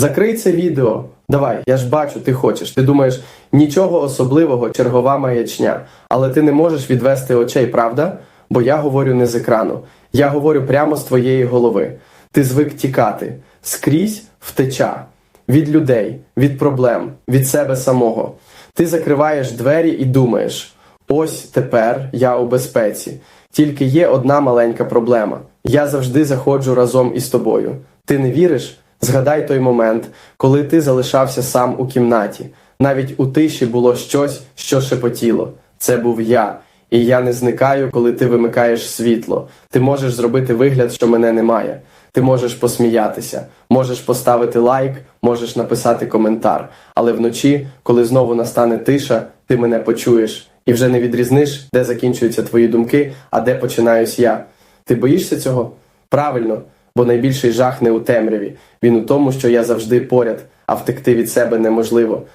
Закрий це відео. Давай, я ж бачу, ти хочеш. Ти думаєш, нічого особливого, чергова маячня. Але ти не можеш відвести очей, правда? Бо я говорю не з екрану. Я говорю прямо з твоєї голови. Ти звик тікати скрізь втеча від людей, від проблем, від себе самого. Ти закриваєш двері і думаєш: ось тепер я у безпеці. Тільки є одна маленька проблема. Я завжди заходжу разом із тобою. Ти не віриш? Згадай той момент, коли ти залишався сам у кімнаті. Навіть у тиші було щось, що шепотіло. Це був я. І я не зникаю, коли ти вимикаєш світло. Ти можеш зробити вигляд, що мене немає. Ти можеш посміятися, можеш поставити лайк, можеш написати коментар. Але вночі, коли знову настане тиша, ти мене почуєш і вже не відрізниш, де закінчуються твої думки, а де починаюсь я. Ти боїшся цього? Правильно, бо найбільший жах не у темряві. Він у тому, що я завжди поряд, а втекти від себе неможливо.